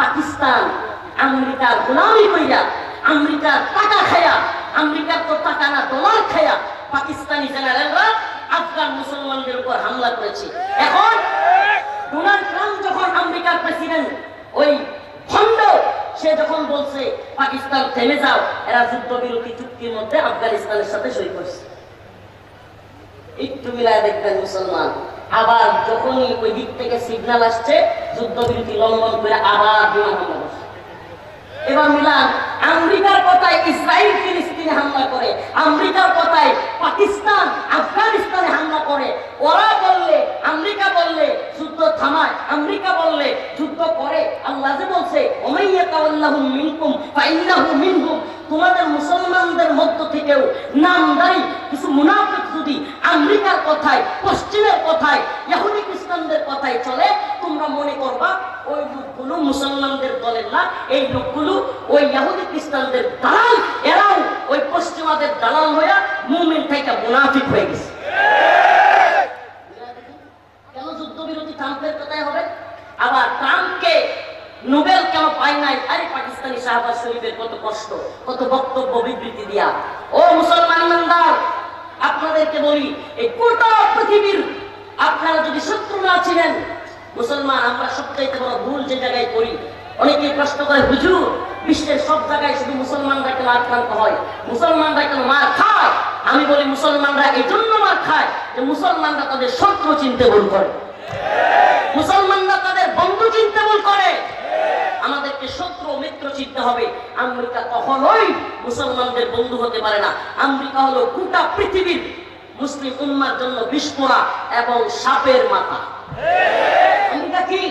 পাকিস্তান, আমেরিকার গোলামি কইরা, আমেরিকার টাকা খায়া, আমেরিকার তো টাকা না, ডলার খায়া পাকিস্তানি জেনারেলরা আফগান মুসলমানদের উপর হামলা করেছে। এখন ডোনাল্ড ট্রাম্প যখন আমেরিকার প্রেসিডেন্ট, ওই খন্ড সে যখন বলছে, পাকিস্তান থেমে যাও, এরা যুদ্ধ যুদ্ধবিরতি চুক্তির মধ্যে আফগানিস্তানের সাথে সই করছে। একটু মিলায় দেখবেন মুসলমান, আবার যখনই ওই দিক থেকে সিগনাল আসছে যুদ্ধবিরতি লঙ্ঘন করে আবার এবার মিলান, আমেরিকার কথায় ইসরায়েল ফিলিস্তিনে হামলা করে, আমেরিকার কথায় পাকিস্তান আফগানিস্তানে হামলা করে, ওরা বললে, আমেরিকা বললে যুদ্ধ থামায়, আমেরিকা বললে যুদ্ধ করে। আল্লাহ যে বলছে তোমাদের মুসলমানদের মধ্য থেকেও নামদারি, কিছু মুনাফিক যদি আমেরিকার কথায়, পশ্চিমের কথায় ইহুদি খ্রিস্টানদের কথায় চলে তোমরা মনে করবা, ওই লোকগুলো মুসলমানদের দলের না, এই লোকগুলো ওই ইহুদি খ্রিস্টানদের দালাল, এরাও ওই পশ্চিমাদের দালাল হইয়া মুমিন থেকে মুনাফিক হয়ে গেছে। নোবেল কেন পাই নাই? কত কষ্ট, কত বক্তব্য দিয়া। ও মুসলমান আপনাদেরকে বলি পৃথিবীর আপনারা যদি শত্রু না ছিলেন মুসলমান, আমরা সবচাইতে বড় ভুল যে জায়গায় করি অনেকে প্রশ্ন করে, হুজুর, বিশ্বের সব জায়গায় শুধু মুসলমানরা কেন আক্রান্ত হয়? মুসলমানরা কেন মার খায়? আমি বলি, মুসলমানরা এই জন্য মার খায় যে মুসলমানরা তাদের শত্রু চিনতে ভুল করে। মুসলমানরা তাদের বন্ধু চিনতে ভুল করে। আমাদেরকে শত্রু মিত্র চিনতে হবে। আমেরিকা কখনোই মুসলমানদের বন্ধু হতে পারে না। আমেরিকা হলো গোটা পৃথিবীর মুসলিম উম্মার জন্য বিস্ফোরা এবং সাপের মাথা। আমেরিকা কি?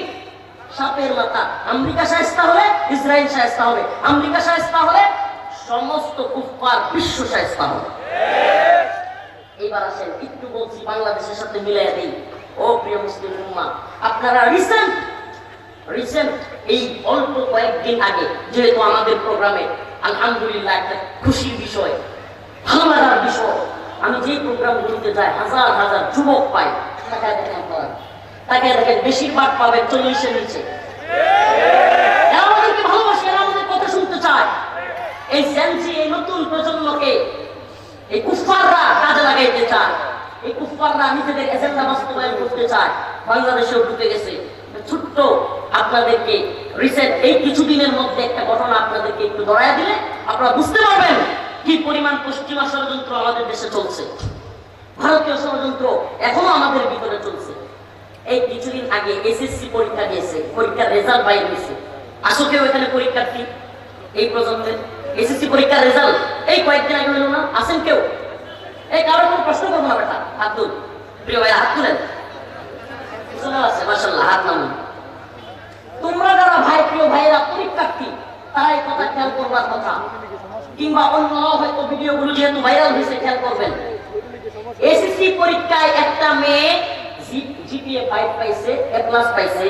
সাপের মাথা। আমেরিকা শায়স্তা হলে ইসরায়েল শায়স্তা হবে। আমেরিকা শায়স্তা হলে সমস্ত কুফার বিশ্ব শায়স্তা হবে। এবার আসেন, একটু বলছি বাংলাদেশের সাথে মিলাই দেই। ও প্রিয় মুসলিম উম্মা, আপনারা রিসেন্ট রিসেন্ট এই অল্প কয়েকদিন আগে যেহেতু আমাদের প্রোগ্রামে আলহামদুলিল্লাহ একটা খুশির বিষয় ভালো লাগার বিষয়, আমি যে প্রোগ্রামগুলিতে যাই, হাজার হাজার যুবক পাই। তাকায় দেখেন আপনারা। তাকায় দেখেন বেশিরভাগ পাবেন চল্লিশের নিচে। ভালোবাসে আমাদের কথা শুনতে চায়, এই নতুন প্রজন্মকে ঢুকে গেছে। ছোট্ট আপনাদেরকে রিসেন্ট এই কিছুদিনের মধ্যে একটা আপনাদেরকে একটু দিলে আপনারা বুঝতে পারবেন কি পরিমাণ পশ্চিমা ষড়যন্ত্র আমাদের দেশে চলছে। ভারতীয় ষড়যন্ত্র এখনও আমাদের ভিতরে চলছে। এই কিছুদিন আগে এসএসসি পরীক্ষা দিয়েছে, পরীক্ষার রেজাল্ট বাইরে হয়েছে। আসো কেউ এখানে পরীক্ষার্থী এই প্রজন্মের এসএসসি পরীক্ষার রেজাল্ট এই কয়েকদিন আগে হলো না আসেন কেউ? এই কারও কোনো প্রশ্ন করব না, বেটা তুল। প্রিয় ভাই হাত তুলেন। হাত তোমরা যারা ভাই, প্রিয় ভাইয়েরা, পরীক্ষার্থী, তারা এই কথা খেয়াল করবার কথা। কিংবা অন্যরাও হয়তো যেহেতু ভাইরাল হয়েছে, খেয়াল করবেন। এসএসসি পরীক্ষায় একটা মেয়ে জিপিএ ফাইভ পাইছে এ প্লাস পাইছে,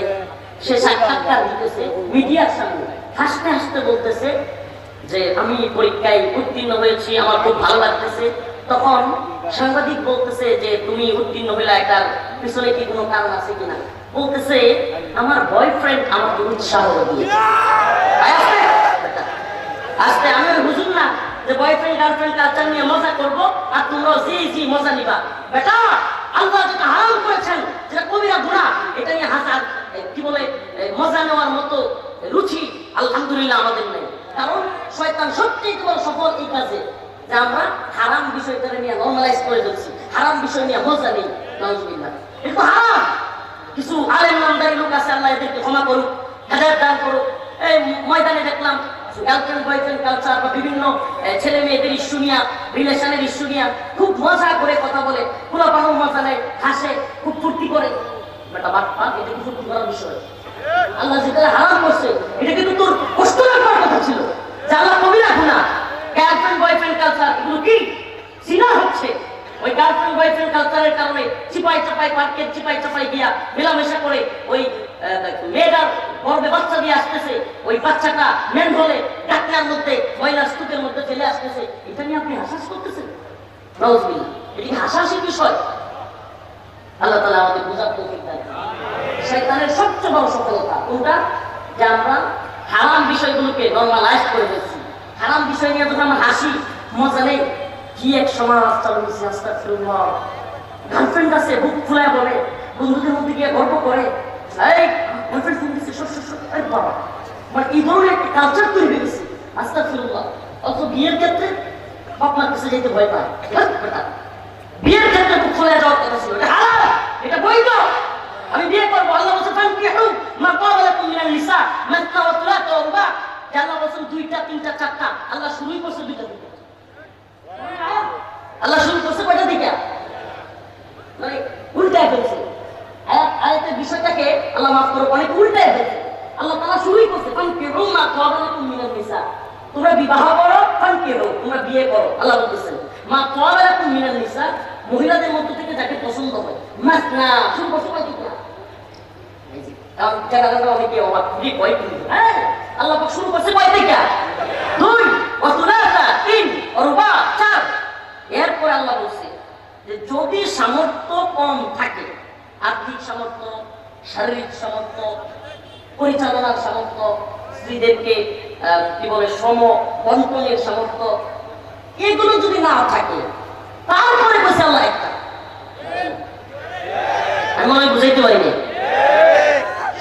সে সাক্ষাৎকার দিতেছে মিডিয়ার সামনে হাসতে হাসতে বলতেছে যে, আমি পরীক্ষায় উত্তীর্ণ হয়েছি, আমার খুব ভালো লাগতেছে। তখন সাংবাদিক বলতেছে যে, তুমি উত্তীর্ণ হলে এটার পিছনে কি কোনো কারণ আছে কিনা? বলতেছে, আমার বয়ফ্রেন্ড আমাকে উৎসাহ দিয়েছে। আস্তে আমি হুজুর না যে বয়ফ্রেন্ড গার্লফ্রেন্ড কালচার নিয়ে মজা করব, আর তোমরা জি জি, মজা নিবা। বেটা আল্লাহ যেটা হারাম করেছেন, যেটা কবিরা গুণা এটা নিয়ে হাসার কি বলে মজা নেওয়ার মতো রুচি আলহামদুলিল্লাহ আমাদের নেই। কারণ শয়তান সত্যিই তোমার সফল এই কাজে, যে আমরা হারাম বিষয়টা নিয়ে নর্মালাইজ করে দিচ্ছি হারাম বিষয় নিয়ে মজা নেই নজবিল্লাহ এটা হারাম! কিছু আলেম নামদারি লোক আছে, আল্লাহ এদেরকে ক্ষমা করুক, হেদায়ত দান করুক। এই ময়দানে দেখলাম গার্লফ্রেন্ড বয়ফ্রেন্ড কালচার বা বিভিন্ন ছেলে মেয়েদের ইস্যু নিয়ে রিলেশনের ইস্যু নিয়ে খুব মজা করে কথা বলে পুরো বানো মজা নেয়, হাসে, খুব ফুর্তি করে। ওই গার্লফ্রেন্ড বয়ফ্রেন্ড কালচারের কারণে চিপাই চাপাই চিপাই চাপাই গিয়া মেলামেশা করে ওই মেয়েটার বাচ্চা দিয়ে আসতেছে, ওই বাচ্চাটা মেন হলে ডাক্তার মধ্যে ময়লার স্তূপের মধ্যে ফেলে আসতেছে। এটা নিয়ে আপনি হাসাস করতেছেন? এটা হাসাহাসির বিষয়? আল্লাহ তালা আমাদের বোঝার তৌফিক দেন শয়তানের সবচেয়ে বড় সফলতা কোনটা? যে আমরা হারাম বিষয়গুলোকে নর্মালাইজ করে ফেলছি। হারাম বিষয় নিয়ে যখন আমরা হাসি, মজা নেই। কি এক সমাজ চালু দিচ্ছে আস্তাগফিরুল্লাহ। গার্লফ্রেন্ড আছে, বুক ফুলায় বলে। বন্ধুদের মধ্যে গিয়ে গর্ব করে। এই গার্লফ্রেন্ড ফোন দিচ্ছে সর সর এই বাবা মানে বিয়ের ক্ষেত্রে বাপ মার কাছে বিয়ের ক্ষেত্রে এটা আমি বিয়ে করব, আল্লাহ বলছে দুইটা, তিনটা, চারটা। আল্লাহ শুরুই করছে আল্লাহ শুরু করছে কয়টা দিকে মানে উল্টায় ফেলছে। আয়াত আয়াতের বিষয়টাকে আল্লাহ মাফ করো অনেক উল্টায় ফেলছে। আল্লাহ তাআলা শুরুই করছে ফানকিহু মা ক্বাবালাকুম মিনান নিসা। তোমরা বিবাহ করো, ফানকিহু, তোমরা বিয়ে করো, আল্লাহ বলতেছেন। মা ক্বাবালাকুম মিনান নিসা, মহিলাদের মধ্য থেকে যাকে পছন্দ হয় শুরু করছে কয় হ্যাঁ আল্লাহ শুরু করছে কয় থেকে চার। এরপরে আল্লাহ বলছে যে, যদি সামর্থ্য কম থাকে, আর্থিক সামর্থ্য, শারীরিক সামর্থ্য পরিচালনার সামর্থ্য, স্ত্রীদেরকে কি বলে, সম বন্টনের সামর্থ্য, এগুলো যদি না থাকে, তারপরে বসে আল্লাহ একটা। আমি মনে হয় বুঝাইতে পারিনি।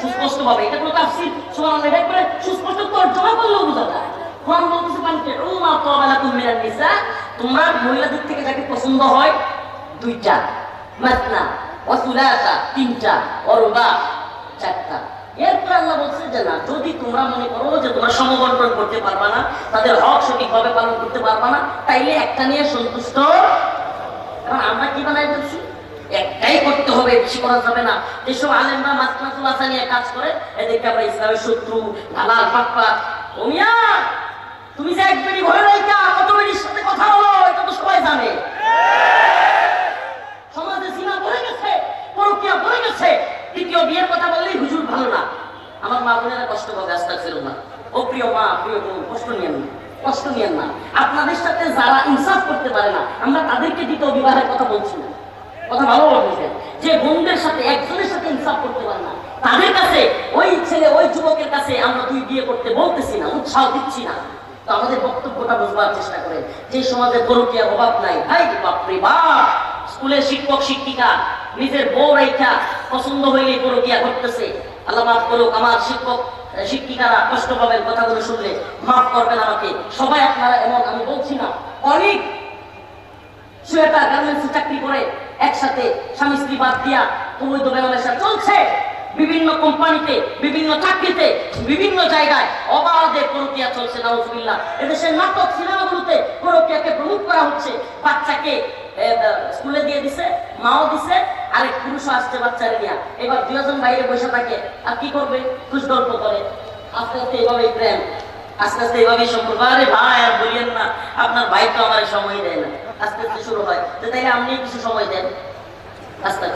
সুস্পষ্ট ভাবে এটা কোনো তাফসীর, সুবহানাল্লাহ, এটা সুস্পষ্ট তর্জমা করলেও বোঝা যায়। কোরআন বলতেছে পানিতে উমা নিসা তোমরা মহিলাদের থেকে যাকে পছন্দ হয়, দুইটা মাসনা ওয়া সুলাসা তিনটা ওয়া রুবা চারটা। এরপর আল্লাহ বলছে যে, না, যদি তোমরা মনে করো যে তোমরা সমবন্টন করতে পারবা না, তাদের হক সঠিকভাবে পালন করতে পারবা না, তাইলে একটা নিয়ে সন্তুষ্ট কারণ আমরা কি বানাই বলছি একটাই করতে হবে, বেশি করা যাবে না। যেসব আলেমরা মাসনাতুল আসা নিয়ে কাজ করে, এদেরকে আমরা ইসলামের শত্রু ভালাল পাকপা ওমিয়া তুমি যে এক বেটি ঘরে রাইকা কত সাথে কথা বলো, এটা তো সবাই জানে সমাজে সীমা বলে গেছে পরকিয়া বলে গেছে দ্বিতীয় বিয়ের কথা বললেই হুজুর ভালো না আমার মা বোনেরা কষ্ট পাবে আস্তা ছিল না ও প্রিয় মা প্রিয় বোন কষ্ট নিয়েন না কষ্ট নিয়েন না আপনাদের সাথে যারা ইনসাফ করতে পারে না আমরা তাদেরকে বিবাহের কথা বলছি কথা ভালো বলছেন যে বোনদের সাথে, একজনের সাথে ইনসাফ করতে পারে না। তাদের কাছে, ওই ছেলে, ওই যুবকের কাছে আমরা দুই বিয়ে করতে বলতেছি না, উৎসাহ দিচ্ছি না। তো আমাদের বক্তব্যটা বুঝবার চেষ্টা করেন। যে সমাজে পরকীয়ার অভাব নাই। ভাই, বাপরে বাপ! স্কুলের শিক্ষক, শিক্ষিকা, নিজের বউ রেখা পছন্দ হইলে পরকীয়া করতেছে আল্লাহ মাফ করুক, আমার শিক্ষক শিক্ষিকারা কষ্ট পাবেন কথাগুলো শুনলে। মাফ করবেন আমাকে। সবাই আপনারা এমন, আমি বলছি না। অনেক সোয়েটার গার্মেন্টসে চাকরি করে, একসাথে স্বামী স্ত্রী বাদ দিয়া অবৈধ মেলামেশা চলছে। বিভিন্ন কোম্পানিতে, বিভিন্ন চাকরিতে, বিভিন্ন জায়গায় অবাধে পরকিয়া চলছে, নাউজুবিল্লাহ। এদেশের নাটক সিনেমাগুলোতে পরকিয়াকে প্রমুখ করা হচ্ছে। বাচ্চাকে স্কুলে দিয়ে দিছে, মাও দিছে, আরেক পুরুষও আসছে বাচ্চারে নিয়ে। এবার দুজন বাইরে বসে থাকে, আর কি করবে? খুশ গল্প করে। আস্তে আস্তে এভাবেই প্রেম। আস্তে আস্তে এভাবেই সম্পর্ক। আরে ভাই, আর বলিয়েন না, আপনার ভাই তো আমার সময় দেয় না। আস্তে শুরু হয়। তো তাইলে আপনি কিছু সময় দেন। আস্তে।